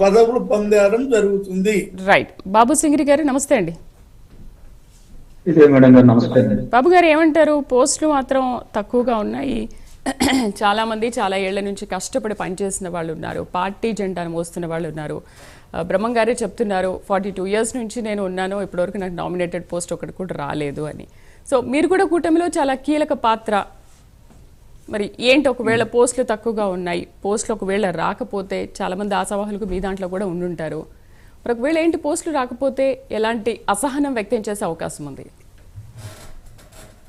పదవులు పొందడం జరుగుతుంది. రైట్ బాబు సింగిరి గారు నమస్తే అండి. బాబు గారు ఏమంటారు? పోస్టులు మాత్రం తక్కువగా ఉన్నాయి. చాలా మంది చాలా ఏళ్ళ నుంచి కష్టపడి పనిచేసిన వాళ్ళు ఉన్నారు. పార్టీ జెండాను మోస్తున్న వాళ్ళు ఉన్నారు. బ్రహ్మం గారే చెప్తున్నారు ఫార్టీ టూ ఇయర్స్ నుంచి నేను ఉన్నాను ఇప్పటివరకు నాకు నామినేటెడ్ పోస్ట్ ఒకటి కూడా రాలేదు అని. సో మీరు కూడా కూటమిలో చాలా కీలక పాత్ర మరి ఏంటి ఒకవేళ పోస్టులు తక్కువగా ఉన్నాయి పోస్టులు ఒకవేళ రాకపోతే చాలా మంది ఆశావాహులకు మీ దాంట్లో కూడా ఉండుంటారు. మరి ఒకవేళ ఏంటి పోస్టులు రాకపోతే ఎలాంటి అసహనం వ్యక్తం చేసే అవకాశం ఉంది?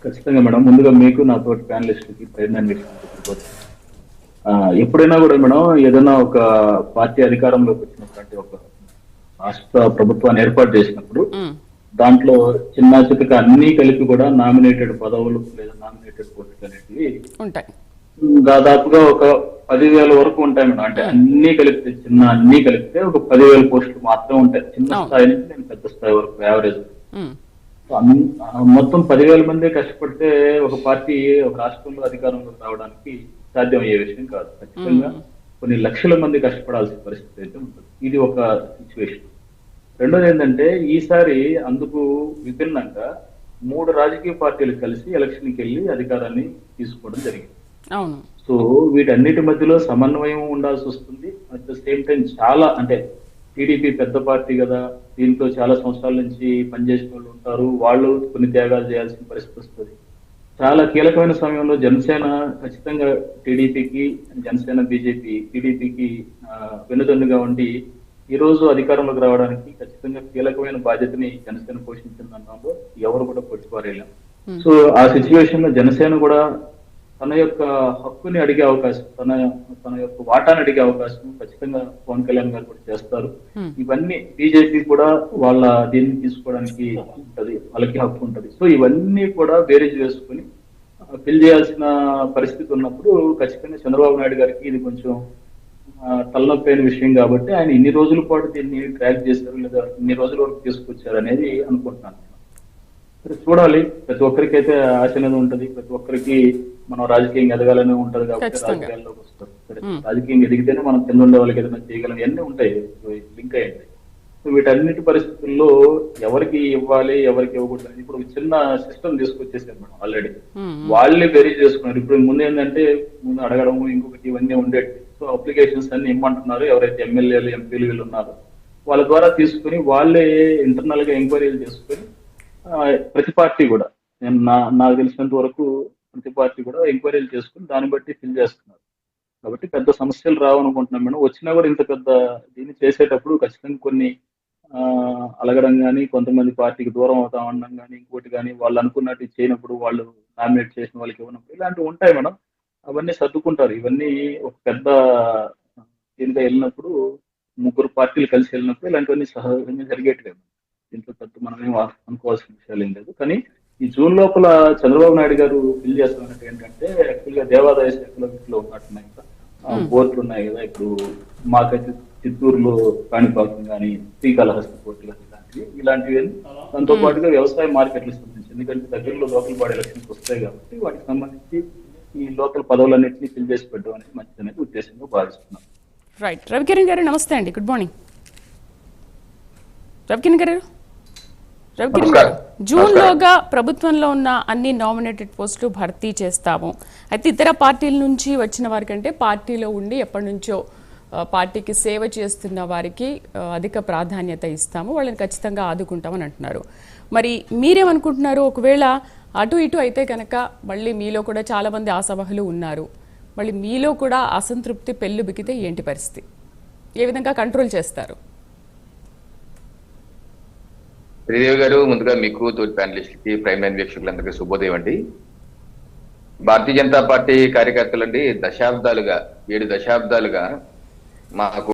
ఖచ్చితంగా మేడం. ముందుగా మీకు నా తోటి ప్యానలిస్ట్కి ఎప్పుడైనా కూడా మేడం ఏదైనా ఒక పార్టీ అధికారంలోకి వచ్చినటువంటి ఒక రాష్ట్ర ప్రభుత్వాన్ని ఏర్పాటు చేసినప్పుడు దాంట్లో చిన్న చితక అన్ని కలిపి కూడా నామినేటెడ్ పదవులు లేదా నామినేటెడ్ పోస్టులు అనేటివి ఉంటాయి. దాదాపుగా ఒక పదివేల వరకు ఉంటాయి మేడం. అంటే అన్ని కలిపితే చిన్న అన్ని కలిపితే ఒక పదివేల పోస్టులు మాత్రమే ఉంటాయి. చిన్న. స్థాయి నుంచి నేను పెద్ద స్థాయి వరకు యావరేజ్. మొత్తం పదివేల మంది కష్టపడితే ఒక పార్టీ ఒక రాష్ట్రంలో అధికారంలోకి రావడానికి సాధ్యం అయ్యే విషయం కాదు. ఖచ్చితంగా కొన్ని లక్షల మంది కష్టపడాల్సిన పరిస్థితి అయితే ఉంటుంది. ఇది ఒక సిచ్యువేషన్ రెండోది ఏంటంటే ఈసారి అందుకు విభిన్నంగా మూడు రాజకీయ పార్టీలు కలిసి ఎలక్షన్కి వెళ్ళి అధికారాన్ని తీసుకోవడం జరిగింది. అవును. సో వీటన్నిటి మధ్యలో సమన్వయం ఉండాల్సి వస్తుంది. అట్ ద సేమ్ టైం చాలా అంటే టీడీపీ పెద్ద పార్టీ కదా దీంట్లో చాలా సంవత్సరాల నుంచి పనిచేసిన వాళ్ళు ఉంటారు. వాళ్ళు కొన్ని త్యాగాలు చేయాల్సిన పరిస్థితి వస్తుంది. చాలా కీలకమైన సమయంలో జనసేన ఖచ్చితంగా టీడీపీకి జనసేన బీజేపీ టీడీపీకి వెనుదన్నుగా ఉండి ఈ రోజు అధికారంలోకి రావడానికి ఖచ్చితంగా కీలకమైన బాధ్యతని జనసేన పోషించిన దాంట్లో ఎవరు కూడా కొట్టిపారేయలేం సో ఆ సిచ్యువేషన్లో జనసేన కూడా తన యొక్క హక్కుని అడిగే అవకాశం తన తన యొక్క వాటాని అడిగే అవకాశం ఖచ్చితంగా పవన్ కళ్యాణ్ గారు కూడా చేస్తారు. Hmm. ఇవన్నీ బీజేపీ కూడా వాళ్ళ దీన్ని తీసుకోవడానికి ఉంటది వాళ్ళకి హక్కు ఉంటది. సో ఇవన్నీ కూడా బేరేజ్ వేసుకొని ఫిల్ చేయాల్సిన పరిస్థితి ఉన్నప్పుడు ఖచ్చితంగా చంద్రబాబు నాయుడు గారికి ఇది కొంచెం తలనొప్పి అయిన విషయం కాబట్టి ఆయన ఇన్ని రోజుల పాటు దీన్ని ట్రాక్ చేశారు లేదా ఇన్ని రోజుల వరకు తీసుకొచ్చారు అనేది అనుకుంటున్నాను. సరే చూడాలి. ప్రతి ఒక్కరికి అయితే ఆశ అనేది ఉంటది. ప్రతి ఒక్కరికి మనం రాజకీయంగా ఎదగాలనే ఉంటది కాబట్టి. రాజకీయాల్లోకి వస్తారు. రాజకీయంగా ఎదిగితేనే మనం కింద ఉండే వాళ్ళకి ఏదైనా చేయగలం. ఇవన్నీ ఉంటాయి. లింక్ అయి ఉంటాయి సో వీటన్నిటి పరిస్థితుల్లో ఎవరికి ఇవ్వాలి ఎవరికి ఇవ్వకూడదు ఇప్పుడు ఒక చిన్న సిస్టమ్ తీసుకొచ్చేసారు మేడం ఆల్రెడీ. వాళ్ళే బెరీ చేసుకున్నారు. ఇప్పుడు ముందు ఏంటంటే ముందు అడగడం ఇంకొకటి ఇవన్నీ ఉండేవి సో అప్లికేషన్స్ అన్ని ఇమ్మంటున్నారు. ఎవరైతే ఎమ్మెల్యేలు ఎంపీలు వీళ్ళు ఉన్నారో వాళ్ళ ద్వారా తీసుకుని వాళ్ళే ఇంటర్నల్గా ఎంక్వైరీలు చేసుకుని ప్రతి పార్టీ కూడా నేను నా నాకు తెలిసినంత వరకు ప్రతి పార్టీ కూడా ఎంక్వైరీలు చేసుకుని దాన్ని బట్టి ఫిల్ చేస్తున్నారు. కాబట్టి పెద్ద సమస్యలు రావనుకుంటున్నాం మేడం. వచ్చినా కూడా ఇంత పెద్ద దీన్ని చేసేటప్పుడు ఖచ్చితంగా కొన్ని ఆ, అలగడం కానీ కొంతమంది పార్టీకి దూరం అవుతా ఉండడం కానీ ఇంకోటి కానీ వాళ్ళు అనుకున్నట్టు చేయనప్పుడు వాళ్ళు నామినేట్ చేసిన వాళ్ళకి ఇవ్వనప్పుడు ఇలాంటివి ఉంటాయి మేడం. అవన్నీ సర్దుకుంటారు. ఇవన్నీ ఒక పెద్ద దీనిగా వెళ్ళినప్పుడు ముగ్గురు పార్టీలు కలిసి వెళ్ళినప్పుడు ఇలాంటివన్నీ సహజంగా జరిగేటివి. దీంట్లో పెద్ద మనం ఏం అనుకోవాల్సిన విషయాలు ఏం లేదు. కానీ ఈ జూన్ లోపల చంద్రబాబు నాయుడు గారు బిల్ చేస్తున్నట్టు ఏంటంటే యాక్చువల్గా దేవాదాయ శాఖలో వీటిలో ఉన్నట్టున్నాయి బోర్డులు ఉన్నాయి కదా ఇప్పుడు మాకైతే చిత్తూరులో కాణిపాకం కానీ శ్రీకాళహస్తి పోర్టులు కానీ ఇలాంటివి ఇలాంటివి దాంతో పాటుగా వ్యవసాయ మార్కెట్లకు సంబంధించి ఎందుకంటే దగ్గరలో లోకల్ బాడీ ఎలక్షన్స్ వస్తాయి కాబట్టి వాటికి సంబంధించి ఈ లోకల్ పదవులన్నింటినీ ఫిల్ చేసి పెట్టడం అనేది మంచిది అనేది ఉద్దేశంగా భావిస్తున్నాం. రైట్ రవికిరణ్ గారు నమస్తే అండి. గుడ్ మార్నింగ్ రవికిరణ్ గారు? రవికిరణ్ గారు జూన్ లోగా ప్రభుత్వంలో ఉన్న అన్ని నామినేటెడ్ పోస్టులు భర్తీ చేస్తాము. అయితే ఇతర పార్టీల నుంచి వచ్చిన వారికంటే పార్టీలో ఉండి ఎప్పటి నుంచో పార్టీకి సేవ చేస్తున్న వారికి అధిక ప్రాధాన్యత ఇస్తాము వాళ్ళని ఖచ్చితంగా ఆదుకుంటామని అంటున్నారు. మరి మీరేమనుకుంటున్నారు? ఒకవేళ అటు ఇటు అయితే కనుక మళ్ళీ మీలో కూడా చాలా మంది ఆశావహులు ఉన్నారు. మళ్ళీ మీలో కూడా అసంతృప్తి పెళ్ళు బికితే ఏంటి పరిస్థితి? ఏ విధంగా కంట్రోల్ చేస్తారు? శ్రీదేవి గారు ముందుగా మీకు తోటి ప్యానలిస్ట్కి ప్రైమ్ లైన్ వీక్షకులందరికీ శుభోదయం అండి. భారతీయ జనతా పార్టీ కార్యకర్తలండి దశాబ్దాలుగా ఏడు దశాబ్దాలుగా మాకు